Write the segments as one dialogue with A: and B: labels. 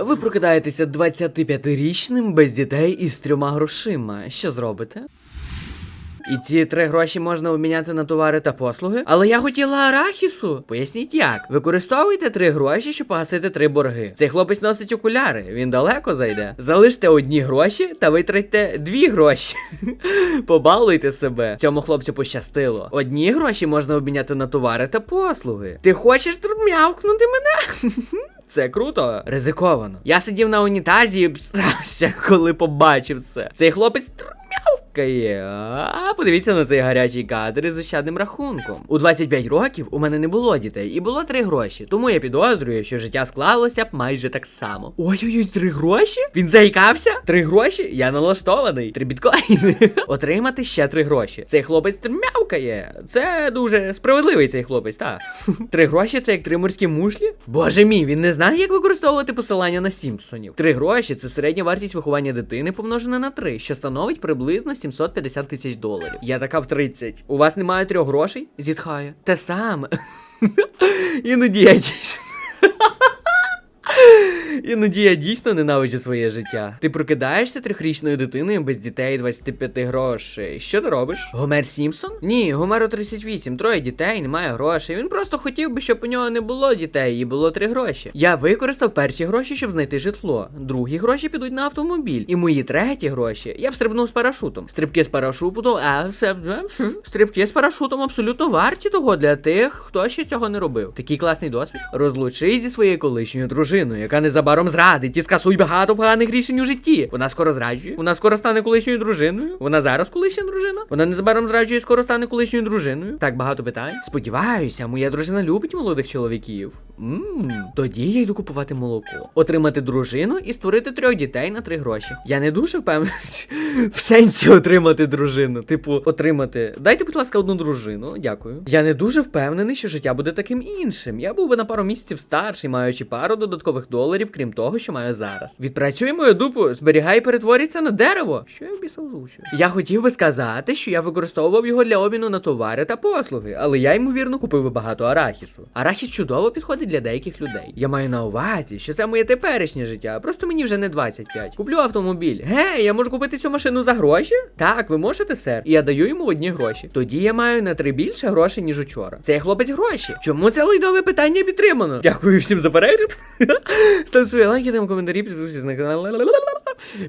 A: Ви прокидаєтеся 25-річним без дітей і з трьома грошима. Що зробите? І ці три гроші можна обміняти на товари та послуги. Але я хотіла арахісу. Поясніть як. Використовуйте три гроші, щоб погасити три борги. Цей хлопець носить окуляри, він далеко зайде. Залиште одні гроші та витратьте дві гроші. Побалуйте себе. Цьому хлопцю пощастило. Одні гроші можна обміняти на товари та послуги. Ти хочеш м'явкнути мене? Це круто, ризиковано. Я сидів на унітазі і обсрався, коли побачив це. Цей хлопець. А подивіться на цей гарячий кадр із ощадним рахунком. У 25 років у мене не було дітей і було три гроші. Тому я підозрюю, що життя склалося б майже так само. Ой-ой-ой, три гроші? Він заїкався? Три гроші? Я налаштований. Три біткоїни. Отримати ще три гроші. Цей хлопець трмявкає. Це дуже справедливий цей хлопець, так. Три гроші це як три морські мушлі? Боже мій, він не знає, як використовувати посилання на Сімпсонів. Три гроші це середня вартість виховання дитини помножена на три, що становить приблизно 750 тисяч доларів. Я така в 30. У вас немає трьох грошей? Зітхає. Те саме. Іноді я дійсно. Іноді я дійсно ненавиджу своє життя. Ти прокидаєшся трьохрічною дитиною без дітей 25 грошей. Що ти робиш? Гомер Сімпсон? Ні, Гомеру 38, троє дітей, немає грошей. Він просто хотів би, щоб у нього не було дітей, і було три гроші. Я використав перші гроші, щоб знайти житло. Другі гроші підуть на автомобіль. І мої треті гроші. Я б стрибнув з парашутом. Стрибки з парашутом, а стрибки з парашутом абсолютно варті того для тих, хто ще цього не робив. Такий класний досвід. Розлучись зі своєю колишньою дружиною, яка незабаром зрадить і скасуй багато поганих рішень у житті. Вона скоро зраджує. Вона скоро стане колишньою дружиною. Вона зараз колишня дружина. Вона незабаром зраджує скоро стане колишньою дружиною. Так багато питань. Сподіваюся, моя дружина любить молодих чоловіків. Ммм, тоді я йду купувати молоко, отримати дружину і створити трьох дітей на три гроші. Я не дуже впевнений в сенсі отримати дружину. Типу, отримати. Дайте, будь ласка, одну дружину. Дякую. Я не дуже впевнений, що життя буде таким іншим. Я був би на пару місяців старший, маючи пару додаткових доларів, крім того, що маю зараз. Відпрацюй мою дупу, зберігай і перетворюється на дерево. Що я біса озвучую? Я хотів би сказати, що я використовував його для обміну на товари та послуги, але я ймовірно купив би багато арахісу. Арахіс чудово підходить для деяких людей. Я маю на увазі, що це моє теперішнє життя. Просто мені вже не 25. Куплю автомобіль. Гей, я можу купити цю машину за гроші? Так, ви можете, сер. І я даю йому одні гроші. Тоді я маю на три більше грошей, ніж учора. Цей хлопець гроші. Чому це лайдове питання підтримано? Дякую всім за перегляд. Ставте свої лайки, там коментарі, підписуйтесь на канал.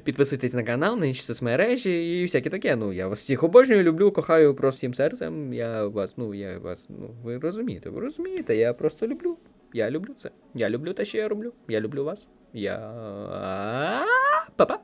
A: Підписуйтесь на канал, на інші соцмережі і всяке таке. Ну, я вас всіх обожнюю, люблю, кохаю просто всім серцем. Я вас, ну, я вас, ну, ви розумієте, ви розумієте, я просто люблю я люблю це. Я люблю те, що я роблю. Я люблю вас. Я. Па-па!